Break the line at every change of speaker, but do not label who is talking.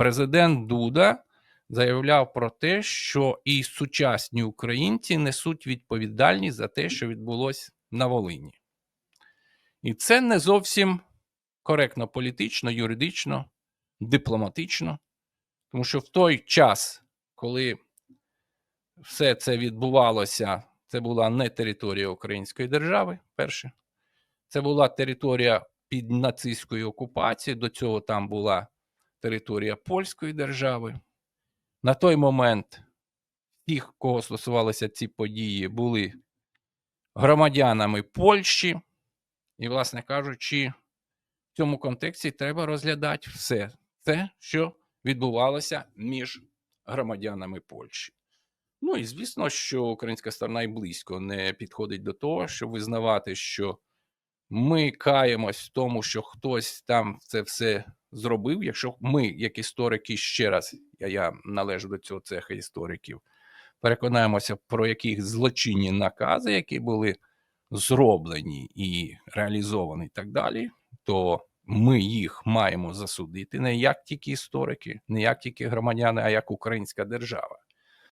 президент Дуда заявляв про те, що і сучасні українці несуть відповідальність за те, що відбулося на Волині. І це не зовсім коректно політично, юридично, дипломатично, тому що в той час, коли все це відбувалося, це була не територія Української держави, перше. Це була територія під нацистською окупацією. До цього там була територія Польської держави. На той момент тих, кого стосувалися ці події, були громадянами Польщі. І, власне кажучи, в цьому контексті треба розглядати все це, що відбувалося між громадянами Польщі. Ну і звісно, що українська сторона і близько не підходить до того, щоб визнавати, що ми каємось в тому, що хтось там це все зробив. Якщо ми, як історики, ще раз, я, я належу до цього цеха істориків, переконаємося про яких злочинні накази, які були зроблені і реалізовані, і так далі, то ми їх маємо засудити не як тільки історики, не як тільки громадяни, а як українська держава.